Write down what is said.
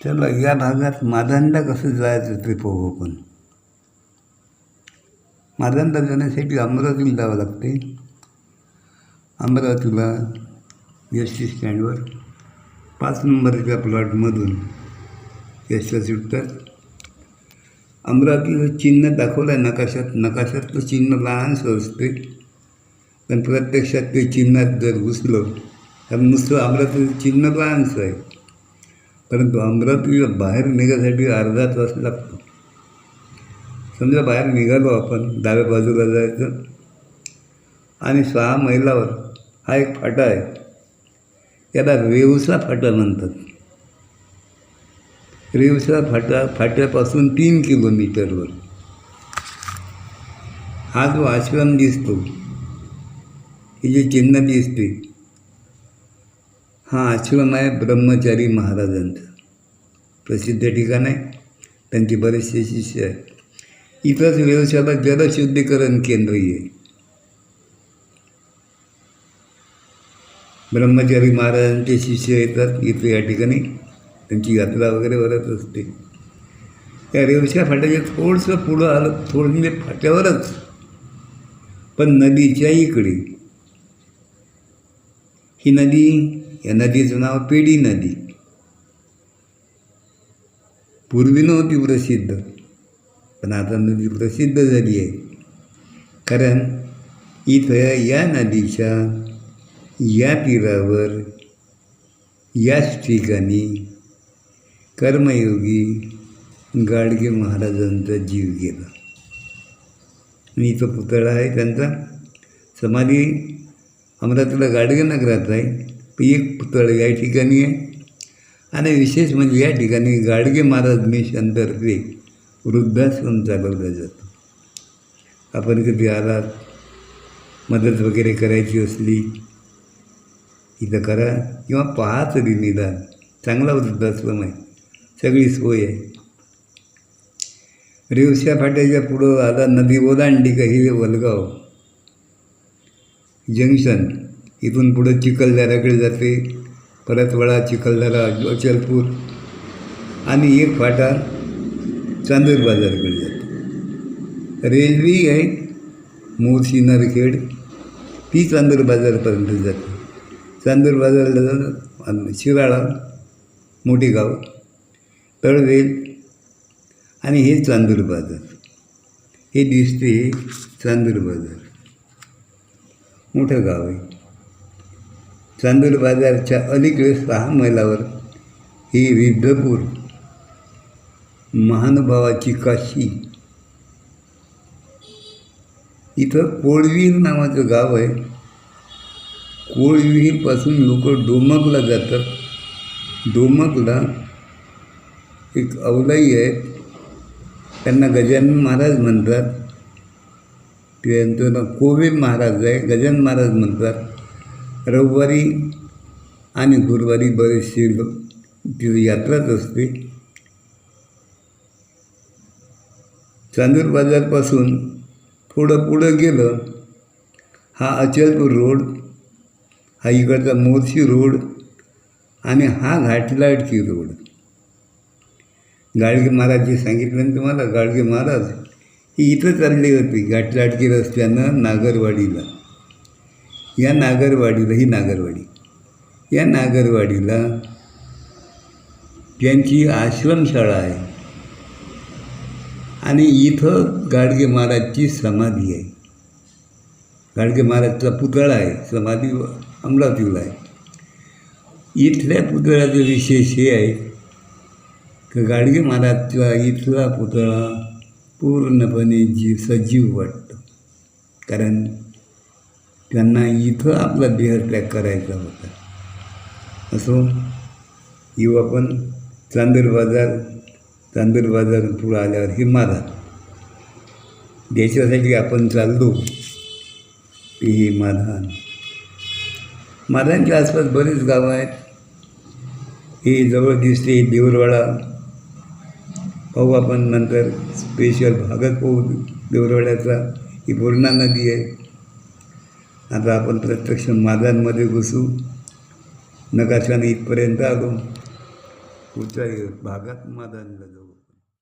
चला या भागात मादांडा कसं जायचं ते पाहू आपण मादांडा जाण्यासाठी अमरावतीला जावं लागते. अमरावतीला एस टी स्टँडवर पाच नंबरच्या प्लॉटमधून एसला सुटतात अमरावतीचं चिन्ह दाखवलं आहे नकाशात. नकाशातलं चिन्ह लहानसं असते पण प्रत्यक्षात ते चिन्हात जर घुसलं तर नुसतं अमरावतीचं चिन्ह लहानसं आहे. परंतु अमरावतीला बाहेर निघायसाठी अर्धा तास लागतो. समजा बाहेर निघालो आपण डाव्या बाजूला जायचं आणि सहा मैलावर हा एक फाटा आहे. त्याला रेवसा फाटा म्हणतात. रेवसा फाटा फाट्यापासून तीन किलोमीटरवर. हा जो आश्रम दिसतो ही जी चिन्ह दिसते हा आश्रम आहे ब्रह्मचारी महाराजांचा. प्रसिद्ध ठिकाण आहे. त्यांचे बरेचसे शिष्य आहेत. इथंच व्यवसायाला जलशुद्धीकरण केंद्रही आहे. ब्रह्मचारी महाराजांचे शिष्य येतात इथं या ठिकाणी. त्यांची यात्रा वगैरे भरत असते. त्या रेवशा फाट्याच्या थोडंसं पुढं आलं थोडं म्हणजे फाट्यावरच. पण नदीच्या इकडे ही नदी या नदीचं नाव पेढी नदी. पूर्वी नव्हती प्रसिद्ध पण आता नदी प्रसिद्ध झाली आहे. कारण इथं या नदीच्या या तीरावर याच ठिकाणी कर्मयोगी गाडगे महाराजांचा जीव गेला. आणि इथं पुतळा आहे त्यांचा. समाधी अमरावतीला गाडगे नगरात आहे. एक पुतळा या ठिकाणी आहे. आणि विशेष म्हणजे या ठिकाणी गाडगे महाराज मिशनतर्फे वृद्धाश्रम चालवला जातो. आपण कधी आलात मदत वगैरे करायची असली इथं करा किंवा पहा तरी निदान. चांगला वृद्धाश्रम आहे. सगळी सोय आहे. रेवशा फाट्याच्या पुढं आता नदी ओलांडी का हे वलगाव. जंक्शन. इथून पुढं चिखलदऱ्याकडे जाते परत वळा चिखलदरा अचलपूर आणि एक फाटा चांदूर बाजारकडे जाते. रेल्वे आहे मोर्शी नरखेड ती चांदूर बाजारपर्यंत जाते. चांदूर बाजारला जातात शिराळा मोठी गाव तळवेल आणि हे चांदूर बाजार. हे दिसते हे चांदूर बाजार. मोठं गाव आहे. चांदूर बाजारच्या अलीकडे सहा मैलावर ही विद्धपूर महानुभावाची काशी. इथं कोळवीर नावाचं गाव आहे. कोळविहीरपासून लोक डोमकला जातात. डोमकला एक अवलाई आहे. त्यांना गजानन महाराज म्हणतात. त्यांचं नाव कोवे महाराज आहे. गजानन महाराज म्हणतात. रविवारी आणि गुरुवारी बरेचसे लोक तिथे यात्राच असते. चांदूर बाजारपासून थोडं पुढं गेलं हा अचलपूर रोड हा इकडचा मोर्शी रोड आणि हा घाटलाडकी रोड. गाडगे महाराजजी सांगितलं तुम्हाला गाडगे महाराज ही इथं चालली होती घाटलाडकी रस्त्यानं नागरवाडीला. या नागरवाडीला ही नागरवाडी. या नागरवाडीला त्यांची आश्रमशाळा आहे. आणि इथं गाडगे महाराजची समाधी आहे. गाडगे महाराजचा पुतळा आहे समाधी अमरावतीला आहे. इथल्या पुतळ्याचं विशेष हे आहे की गाडगे महाराजचा इथला पुतळा पूर्णपणे जी सजीव वाटतो. कारण त्यांना इथं आपला देहत्याग करायचा होता. असो येऊ आपण चांदूर बाजार चांदूर बाजार पुढं आल्यावर हे माधा देशासाठी आपण चाललो ते हे माधान माधानच्या आसपास बरेच गावं आहेत. हे जवळ दिसते देऊरवाडा. पाहू आपण नंतर स्पेशल भागात पाहू देऊरवाड्याचा. ही पूर्णा नदी आहे. आता आपण प्रत्यक्ष मादांमध्ये घुसू. नकाशाने इथपर्यंत आलो. पुढच्या भागात मादांना जाऊ.